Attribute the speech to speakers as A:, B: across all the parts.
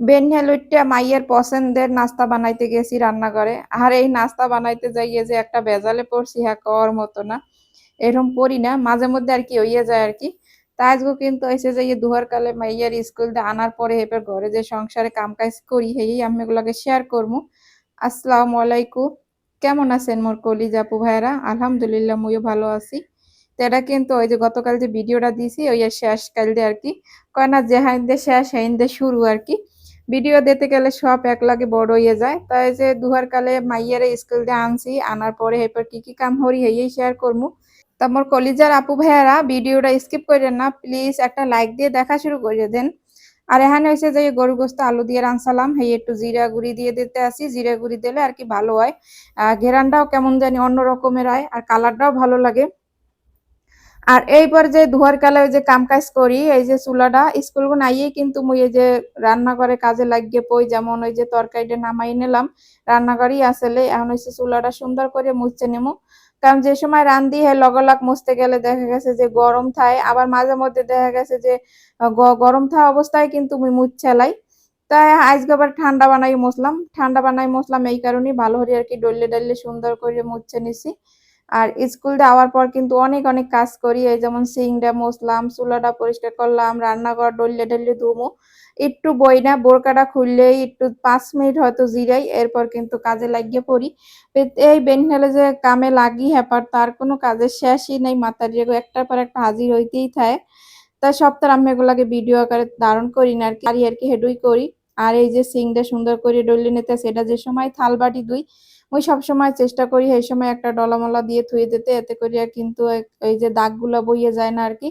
A: বেনহেলুইট্টা মাইয়ের পছন্দের নাস্তা বানাইতে গেছি রান্নাঘরে। আর এই নাস্তা বানাইতে যাইয়ে যে একটা ভেজালে পড়ছি হ্যাঁ কওয়ার মতো না। এরকম পড়ি না, মাঝে মধ্যে আর কি হইয়া যায় আর কি। তা আজকে কিন্তু এসে যাইয়ে দুহার কালে মাইয়ার স্কুল দিয়ে আনার পরে হেপে ঘরে যে সংসারে কাম কাজ করি, হেই আমি এগুলোকে শেয়ার করব আসসালামু আলাইকুম। কেমন আছেন মোর কলিজা আপু ভাইরা আলহামদুলিল্লাহ, মুইও ভালো আছি। এটা কিন্তু ওই যে গতকাল যে ভিডিওটা দিছি ওই শেষ কাল দিয়ে আর কি। কয় না, যে হাইন্দে শেষ, হাইন্দে শুরু আর কি। ভিডিও দিতে গেলে সব এক লাগে বড় হয়ে যায়। তাই যে দুহার কালে মাইয়ারে স্কুল দিয়ে আনছি, আনার পরে এরপর কি কি কাম হরি হেই শেয়ার করব তা মোর কলিজার আপু ভাইয়ারা ভিডিওটা স্কিপ করেন না প্লিজ একটা লাইক দিয়ে দেখা শুরু করে দেন। আর এখানে হয়েছে যে গরু গোস্ত, আলু দিয়ে রানসালাম, হেই একটু জিরা গুঁড়ি দিয়ে দিতে আসি, জিরা গুঁড়ি দিলে আর কি ভালো হয়। ঘেরানটাও কেমন জানি অন্য রকমের হয়, আর কালারটাও ভালো লাগে। আর এইবার যে ধোয়ার কালে ওই যে কাম কাজ করি, এই যে চুলাটা স্কুল নাইয়ে কিন্তু মুই এই যে রান্নাঘরে কাজে লাগিয়ে পই, যেমন ওই যে তরকারিটা নামাই নিলাম, রান্নাঘরেই আসলে, এখন হচ্ছে চুলাটা সুন্দর করে মুছতে নেব কারণ যে সময় রান্দি হয় লগলাগ মুছতে গেলে দেখা গেছে যে গরম থায়, আবার মাঝে মধ্যে দেখা গেছে যে গরম থাকা অবস্থায় কিন্তু মুই মুছছেলাই তাই আজকে আবার ঠান্ডা বানাই মুছলাম, ঠান্ডা বানাই মুছলাম, এই কারণেই ভালো হরি আর কি ডললে ডললে সুন্দর করে মুছছে নিছি। আর স্কুল যাওয়ার পর কিন্তু অনেক অনেক কাজ করি। এই যেমন সিংটা মুছলাম, চুলাটা পরিষ্কার করলাম, রান্নাঘর, ডললে ডললে ধুমো। একটু বই না বোরকাটা খুললেই একটু পাঁচ মিনিট হয়তো জিরাই, এরপর কিন্তু কাজে লাগিয়ে পড়ি। এই বেনহেলে যে কামে লাগি হ্যাপার তার কোনো কাজের শেষই নেই, মাথার একটার পর একটা হাজির হইতেই থাকে। তাই সপ্তাহ আমি এগুলাকে ভিডিও আকারে ধারণ করি না, আর কি আর কি হেডুই করি। আর এই যে সিংটা সুন্দর করে ডলি নিতে সেটা যে সময় থাল বাটি দুই ওই সব সময় চেষ্টা করি এই সময় একটা ডলামলা দিয়ে থুয়ে দিতে, এতে করিয়া কিন্তু এই যে দাগগুলা বইয়ে যায় না আর কি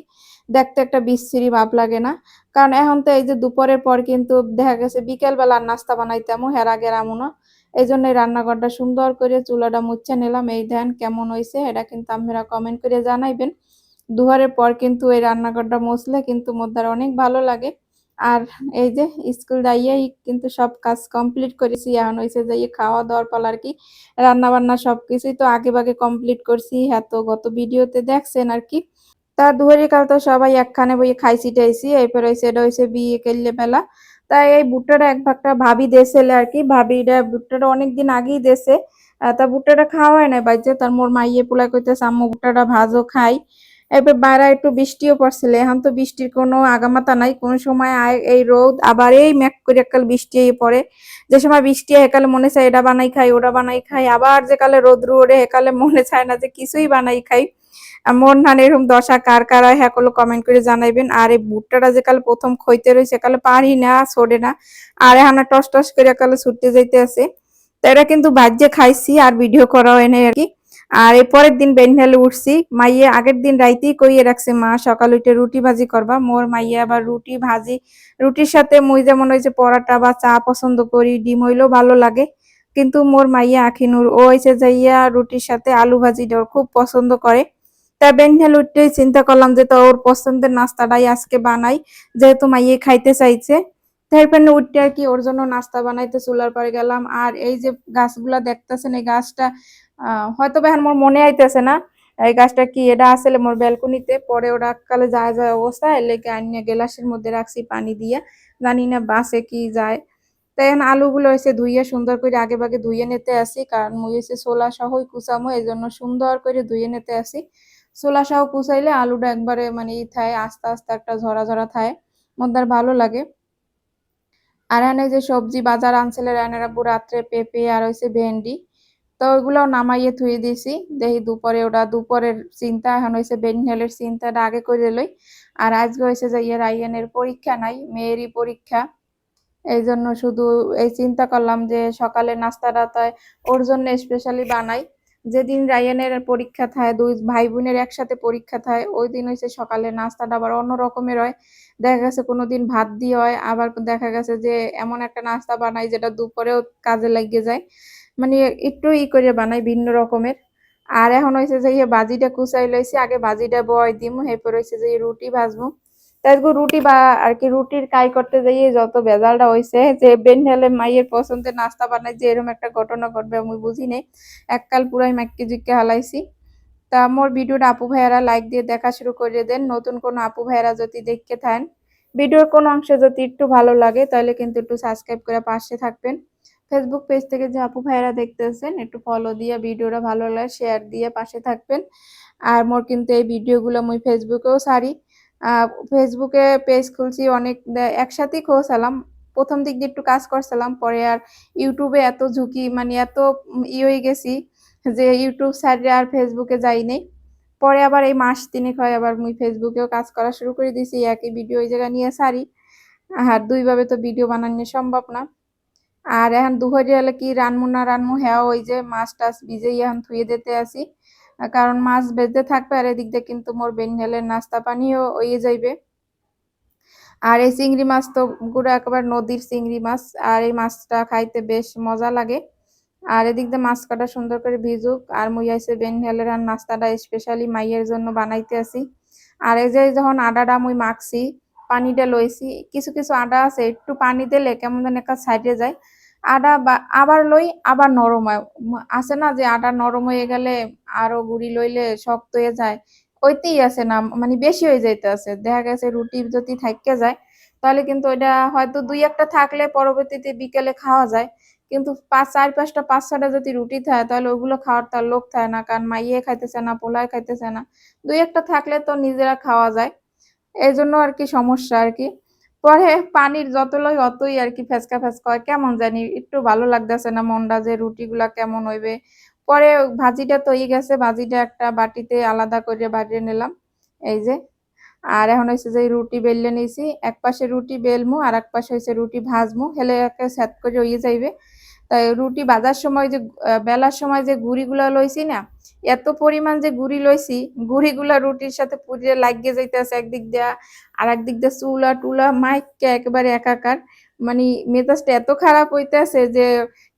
A: দেখতে একটা বিশ্রী ভাব লাগে না। কারণ এখন তো এই যে দুপুরের পর কিন্তু দেখা গেছে বিকেলবেলা নাস্তা বানাইতামও হেরা গেরামও না এই জন্য এই রান্নাঘরটা সুন্দর করে চুলাটা মুচ্ছে নিলাম। এই ধ্যান কেমন হয়েছে এটা কিন্তু আপনারা কমেন্ট করে জানাইবেন। দুহারের পর কিন্তু এই রান্নাঘরটা মুছলে কিন্তু মোদ্দার অনেক ভালো লাগে। আর এই যে স্কুল যাইয়াই কিন্তু সব কাজ কমপ্লিট করেছি, এখন হয়েছে যাইয়ে খাওয়া দাওয়ার পাল আর কি রান্না বান্না সব কিছুই তো আগে ভাগে কমপ্লিট করছি হ্যাঁ তো গত ভিডিওতে দেখছেন আর কি। তা দুহারি কাল তো সবাই একখানে বইয়ে খাইছি টাইছি, এরপর হয়েছে এটা হয়েছে বিয়ে কেললে বেলা তাই এই ভুট্টাটা এক ভাগটা ভাবি দেশেলে আর কি, ভাবিটা ভুট্টাটা অনেকদিন আগেই দেশে তা ভুট্টাটা খাওয়াই নাই বাইছে তার মোর মাইয়ে পোলা কইতেছে, আম্মু, ভুট্টাটা ভাজও খাই। এবার বাইরে একটু বৃষ্টিও পড়ছিল। এখন তো বৃষ্টির কোনো আগামাতা নাই। কোন সময় এই রোদ, আবার এই ম্যাক করে একাল বৃষ্টি পড়ে। যে সময় বৃষ্টি একালে মনে চায় এটা বানাই খাই, ওটা বানাই খাই। আবার যে কালে রোদ রোডে একালে মনে চায় না যে কিছুই বানাই খাই। মন হান এরকম দশা, কার কার হয় হ্যাঁ কমেন্ট করে জানাইবেন। আর এই ভুট্টাটা যে কালে প্রথম খইতে রয়েছে কালে পারি না, ছোড়ে না। আর এখানে টস টস করে কালে ছুটতে যাইতে আছে। তো এটা কিন্তু ভাজ্যে খাইছি, আর ভিডিও করা হয় নাই আর কি। আর এই পরের দিন বেনহেলে উঠছি। মাইয়ে আগের দিন রাইতেই কইয়ে রাখছে, মা, সকাল উঠে রুটি ভাজি করবা। মোর মাইয়ে আবার রুটি ভাজি, রুটির সাথে মুই যেমন হয়েছে পরাটা বা চা পছন্দ করি, ডিম হইলেও ভালো লাগে। কিন্তু মোর মাইয়া আখিনুর, ও হয়েছে যাইয়া রুটির সাথে আলু ভাজি খুব পছন্দ করে। তা বেনহেল উঠতেই চিন্তা করলাম যে তো ওর পছন্দের নাস্তাটাই আজকে বানাই, যেহেতু মাইয়ে খাইতে চাইছে। তারপরে উঠতে আর কি ওর জন্য নাস্তা বানাইতে চুলার পরে গেলাম। আর এই যে গাছগুলা দেখতেছেন, এই গাছটা হয়তো বা মোর মনে আইতেছে না, এই গাছটা কি এটা আসলে মোর ব্যালকনিতে, পরে ওরা কালে যায় যায় অবস্থা এলেকে আনিয়ে গ্লাসের মধ্যে রাখছি পানি দিয়ে, জানি না বাসে কি যায়। তাই এখন আলুগুলো এসে ধুইয়ে সুন্দর করে আগে ভাগে ধুইয়ে নিতে আসি, কারণ মুই এসে সোলা সহই কুচামো এই জন্য সুন্দর করে ধুইয়ে নিতে আসি। সোলা সহ কুচাইলে আলুটা একবারে মানে ই থায়, আস্তে আস্তে একটা ঝরা ঝরা থায় মধ্যে ভালো লাগে। আর এনে যে সবজি বাজার আনছিল এনারা রাত্রে পেঁপে আর হয়েছে ভেন্ডি তো ওইগুলো নামাইয়ে থুয়ে দিয়েছি। দেখি দুপুরে ওটা দুপুরের চিন্তা, এখন হয়েছে বেনহেলের চিন্তাটা আগে করে লই। আর আজকে হয়েছে যে ইয়ে রাইয়ানের পরীক্ষা নাই, মেয়েরই পরীক্ষা। এই জন্য শুধু এই চিন্তা করলাম যে সকালে নাস্তাটা তাই ওর জন্য স্পেশালি বানাই। যেদিন রায়ানের পরীক্ষা থাকে দুই ভাই বোনের একসাথে পরীক্ষা থাকে ওই দিন হচ্ছে সকালে নাস্তাটা আবার অন্য রকমের হয়। দেখা গেছে কোনোদিন ভাত দিয়ে হয়, আবার দেখা গেছে যে এমন একটা নাস্তা বানাই যেটা দুপুরেও কাজে লাগিয়ে যায়। মানে একটু ই করে বানাই ভিন্ন রকমের। আর এখন হয়েছে যে বাজিটা কুচাই লইছি, আগে বাজিটা বয় দিম এরপর হয়েছে যে রুটি ভাজবো তাই রুটি বা আর কি রুটির কাই করতে যাই যত বেজালটা হয়েছে যে বেনহেলে মাইয়ের পছন্দের নাস্তা বানাই, যে এরকম একটা ঘটনা ঘটবে আমি বুঝি নেই। এককাল পুরাই মাইকে জিকে হালাইছি। তা মোর ভিডিওটা আপু ভাইয়ারা লাইক দিয়ে দেখা শুরু করে দেন, নতুন কোনো আপু ভাইয়ারা যদি দেখতে থাকেন ভিডিওর কোনো অংশে যদি একটু ভালো লাগে, তাহলে কিন্তু একটু সাবস্ক্রাইব করে পাশে থাকবেন। ফেসবুক পেজ থেকে যে আপু ভাইরা দেখতেছেন, একটু ফলো দিয়ে ভিডিওটা ভালো লাগে শেয়ার দিয়ে পাশে থাকবেন। আর মোর কিন্তু এই ভিডিওগুলো মুই ফেসবুকেও সারি। ফেসবুকে পেজ খুলছি অনেক একসাথেই খোঁজালাম প্রথম দিক দিয়ে একটু কাজ করছিলাম, পরে আর ইউটিউবে এত ঝুঁকি মানে এত ই হয়ে গেছি যে ইউটিউব সাইডে আর ফেসবুকে যাই নাই। পরে আবার এই মাস তিনেক হয় আবার মুই ফেসবুকেও কাজ করা শুরু করে দিছি, একই ভিডিও ওই জায়গা নিয়ে সারি। আর দুইভাবে তো ভিডিও বানানো সম্ভব না। আর এখন দুহরি হলে কি রানমু না রানমু? হ্যাঁ ওই যে মাছ টাছ ভিজেই এখন থুয়ে দিতে আসি। কারণ মাছ বেজতে থাকবে আর এদিক দিয়ে কিন্তু মোর বেনহেলের নাস্তা পানিও হয়ে যাইবে। আর এই চিংড়ি মাছ তো পুরো একেবারে নদীর চিংড়ি মাছ, আর এই মাছটা খাইতে বেশ মজা লাগে। আর এদিক দিয়ে মাছ কাটা সুন্দর করে ভিজুক, আর মুই আইসে বেনহেলের আর নাস্তাটা স্পেশালি মাইয়ের জন্য বানাইতে আসি। আর এই যে যখন আডাটা মুই মাখছি, পানিটা লইছি, কিছু কিছু আডা আছে, একটু পানি দিলে কেমন যেন একটা সাইডে যায়। আডা আবার লই, আবার নরম হয়। আছে না যে আডা নরম হয়ে গেলে আরও গুড়ি লইলে শক্ত হয়ে যায়? ওইতেই আছে না মানে বেশি হয়ে যাইতে আছে। দেখা গেছে রুটি যদি থাইকে যায়, তাহলে কিন্তু ওইটা হয়তো দুই একটা থাকলে পরবর্তীতে বিকেলে খাওয়া যায়। কিন্তু পাঁচ, চার পাঁচটা, পাঁচ ছটা যদি রুটি থাকে, তাহলে ওগুলো খাওয়ার তার লোক থাকে না। কারণ মাইয়ে খাইতেছে না পোলায় খাইতেছে না। দুই একটা থাকলে তো নিজেরা খাওয়া যায়। এই জন্য আর কি সমস্যা আর কি। পরে পানির যত লই অতই আর কি ফেসকা ফেসকা হয়, কেমন জানি, একটু ভালো লাগতেছে না মনটা যে রুটিগুলা কেমন হইবে। পরে ভাজিটা তৈরি গেছে, ভাজিটা একটা বাটিতে আলাদা করে বাড়িয়ে নিলাম, এই যে। আর এখন হয়েছে যে রুটি বেললে নিয়েছি এক পাশে রুটি বেলমু আর এক পাশে হয়েছে রুটি ভাজমু, হেলে একটা সেট করে হয়ে যাইবে। তাই রুটি বাজার সময় যে বেলার সময় যে গুড়িগুলা লইছি না, এত পরিমাণ যে গুড়ি লইছি, গুড়িগুলা রুটির সাথে পুড়িয়ে লাগিয়ে যাইতেছে একদিক দিয়া আর একদিক দিয়ে চুলা টুলা মাইককে একেবারে একাকার। মানে মেজাজটা এত খারাপ হইতেছে যে,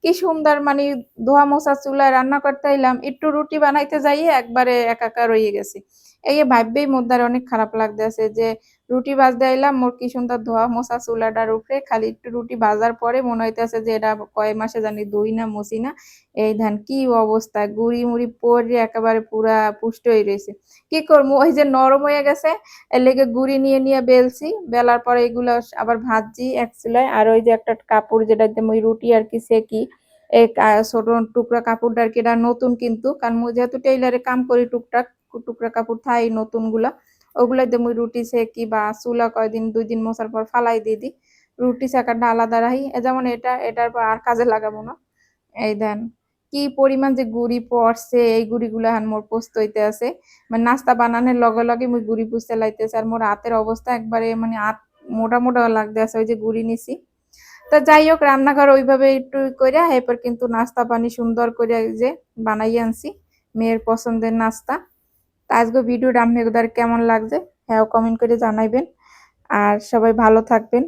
A: কি সুন্দর মানে ধোয়া মোছা চুলা রান্না করতে এলাম একটু রুটি বানাইতে যাইয়ে একবারে একাকার হয়ে গেছি। এই ভাববেই মোদ্দার অনেক খারাপ লাগতেছে যে রুটি ভাজতে আইলাম, মোর কি সুন্দর ধোয়া মোছা, চুলাটার উপরে, খালি একটু রুটি ভাজার পরে মনে হইতেছে যে এটা কয় মাসে জানি দই না মসি না। এই ধান কি অবস্থা, গুড়ি মুড়ি পরে একেবারে পুরা পুষ্ট হয়ে রয়েছে কি করব? ওই যে নরম হয়ে গেছে, এর লেগে গুড়ি নিয়ে নিয়ে বেলছি, বেলার পরে এগুলো আবার ভাজছি এক চুলায়। আর ওই যে একটা কাপড় যেটা ওই রুটি আর কি সেকি এই ছোট টুকরা কাপড়টা আর কি এটা নতুন কিন্তু, কারণ যেহেতু টেইলারে কাম করি টুকটাক টুকরা কাপড় থাই নতুনগুলা ওগুলা দিয়ে মুই রুটি সেকি বা চুলা কয়দিন, দুই দিন মশার পর ফালাই দিয়ে দিই। রুটি সেকাটা আলাদা রাখি যেমন এটা, এটার পর আর কাজে লাগাবো না। এই দেন, কি পরিমাণ যে গুড়ি পড়ছে, এই গুড়িগুলো হান মোর পোস্ত হইতে আছে। মানে নাস্তা বানানোর লগে লগে মুই গুড়ি পুষতে লাইতেছে আর মোর হাতের অবস্থা একবারে মানে হাত মোটা মোটা লাগতে আছে, ওই যে গুড়ি নিছি। তা যাই হোক, রান্নাঘর ওইভাবে একটু করে এরপর কিন্তু নাস্তা পানি সুন্দর করে যে বানাই আনছি, মেয়ের পছন্দের নাস্তা। তা আজকে ভিডিওটা আপনাদের কেমন লাগছে? হ্যাঁ কমেন্ট করে জানাইবেন। আর সবাই ভালো থাকবেন,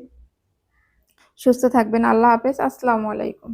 A: সুস্থ থাকবেন। আল্লাহ হাফেজ। আসসালামু আলাইকুম।